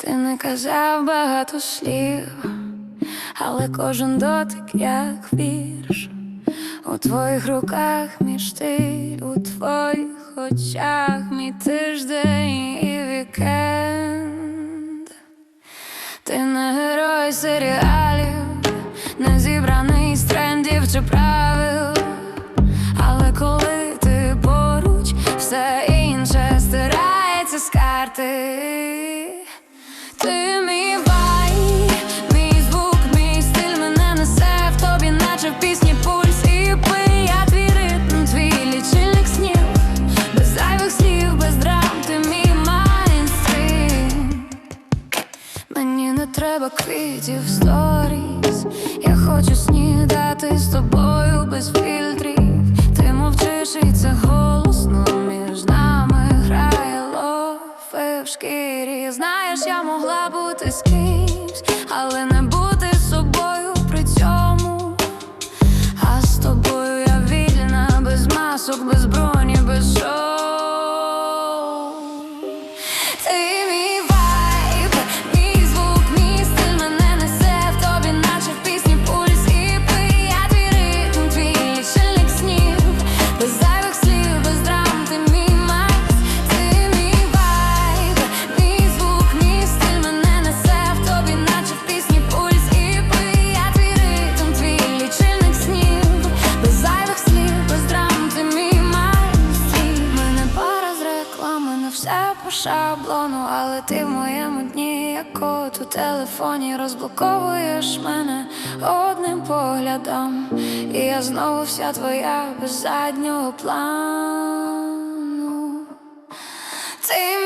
Ти не казав багато слів, але кожен дотик як вірш. У твоїх руках мій штиль, у твоїх очах мій тиждень і вікенд. Ти не герой серіалів, не зібраний з трендів чи правил. Але коли ти поруч, все інше стирається з карти. Мені не треба квітів сторіс. Я хочу снідати з тобою без фільтрів. Ти мовчиш, і це голосно між нами грає лофи в шкірі. Знаєш, я могла бути з кимсь, але не бути шаблону, але ти в моєму дні, як от у телефоні, розблоковуєш мене одним поглядом, і я знову вся твоя без заднього плану. Ти